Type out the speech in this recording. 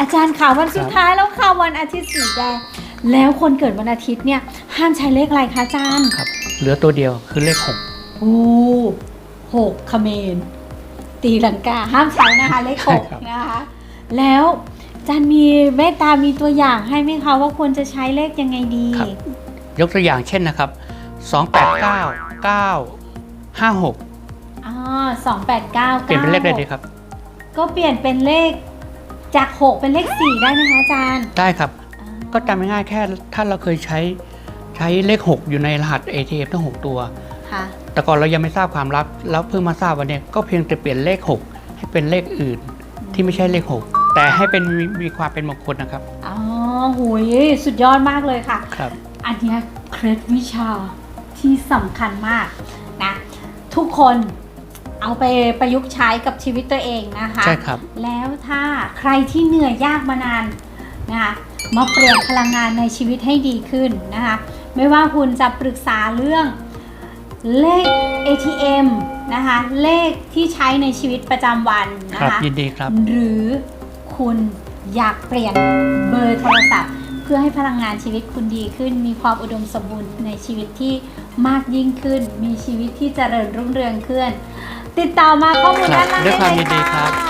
อาจารย์ค่ะวันสุดท้ายแล้วค่ะวันอาทิตย์สีแดงแล้วคนเกิดวันอาทิตย์เนี่ยห้ามใช้เลขอะไรคะอาจารย์ครับ เหลือตัวเดียวคือเลขหกโอ้หกคเขมนตีลังกาห้ามใช้นะคะเลขหกนะคะแล้วอาจารย์มีเมตตามีตัวอย่างให้ไหมคะว่าควรจะใช้เลขยังไงดีครับยกตัวอย่างเช่นนะครับ 2 8 9 9 5 6อ๋อสองแปดเก้าเปลี่ยนเป็นเลขได้ดีครับ ก็เปลี่ยนเป็นเลข จากหกเป็นเลขสี่ได้ไหมคะอาจารย์ได้ครับอ่าก็จำง่ายๆแค่ถ้าเราเคยใช้ใช้เลข 6 อยู่ในรหัส ATM ทั้ง 6 ตัว ค่ะ แต่ก่อนเรายังไม่ทราบความลับ แล้วเพิ่งมาทราบวันเนี้ยก็เพียงแต่เปลี่ยนเลข 6 ให้เป็นเลขอื่นที่ไม่ใช่เลข 6 แต่ให้เป็นมีมีความเป็นมงคลนะครับ อ๋อหุยสุดยอดมากเลยค่ะ ครับ อันเนี้ยเคล็ดวิชาที่สำคัญมากนะ ทุกคน เอาไปประยุกต์ใช้กับชีวิตตัวเองนะคะใช่ครับ แล้วถ้าใครที่เหนื่อยยากมานานนะคะมาเปลี่ยนพลังงานในชีวิตให้ดีขึ้นนะคะไม่ว่าคุณจะปรึกษาเรื่องเลข ATM นะคะเลขที่ใช้ในชีวิตประจำวันนะครับคะยินดีครับ หรือคุณอยากเปลี่ยนเบอร์โทรศัพท์ เพื่อให้พลังงานชีวิตคุณดีขึ้น มีความอุดมสมบูรณ์ในชีวิตที่มากยิ่งขึ้น มีชีวิตที่เจริญรุ่งเรืองขึ้น ติดต่อมาข้อมูลด้านล่างด้วยความได้ยินดีเลยครับค่ะ